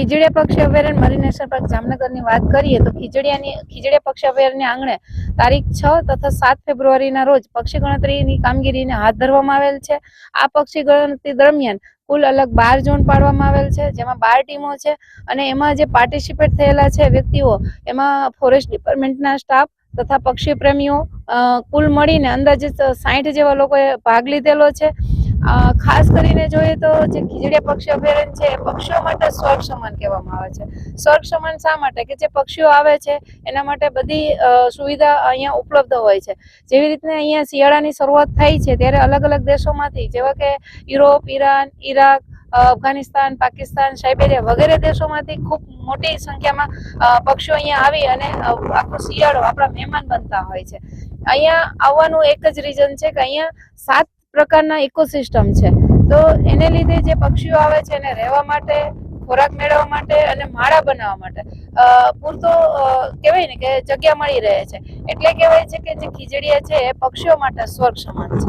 ખીજડીયા પક્ષી અભયારણ્ય marine national park જામનગરની વાત કરીએ તો ખીજડીયાની ખીજડીયા પક્ષી અભયારણ્ય આંગણે તારીખ છ તથા સાત ફેબ્રુઆરીના રોજ પક્ષી ગણતરીની કામગીરીને હાથ ધરવામાં આવેલ છે. આ પક્ષી ગણતરી દરમિયાન કુલ અલગ બાર ઝોન પાડવામાં આવેલ છે, જેમાં બાર ટીમો છે અને એમાં જે પાર્ટિસિપેટ થયેલા છે વ્યક્તિઓ, એમાં ફોરેસ્ટ ડિપાર્ટમેન્ટના સ્ટાફ તથા પક્ષી પ્રેમીઓ કુલ મળીને અંદાજિત સાઠ જેવા લોકોએ ભાગ લીધેલો છે. ખાસ કરીને જોઈએ તો જે ખીજડીયા પક્ષી અભયારણ્ય છે પક્ષીઓ માટે સ્વર્ગ સમાન કહેવામાં આવે છે. સ્વર્ગ સમાન શા માટે? કે જે પક્ષીઓ આવે છે, એના માટે બધી સુવિધા અહીંયા ઉપલબ્ધ હોય છે. જેવી રીતના અહીંયા શિયાળાની શરૂઆત થઈ છે, ત્યારે અલગ અલગ દેશોમાંથી, જેવા કે Europe, Iran, Iraq Afghanistan, Pakistan, Siberia વગેરે દેશોમાંથી ખૂબ મોટી સંખ્યામાં પક્ષીઓ અહીંયા આવી અને આખો શિયાળો આપણા મહેમાન બનતા હોય છે. અહીંયા આવવાનું એક જ રીઝન છે કે અહીંયા સાત પ્રકારના ઇકોસિસ્ટમ છે. તો એને લીધે જે પક્ષીઓ આવે છે એને રહેવા માટે, ખોરાક મેળવવા માટે અને માળા બનાવવા માટે પૂરતો કહેવાય ને કે જગ્યા મળી રહે છે. એટલે કહેવાય છે કે જે ખીજડીયા છે એ પક્ષીઓ માટે સ્વર્ગ સમાન છે.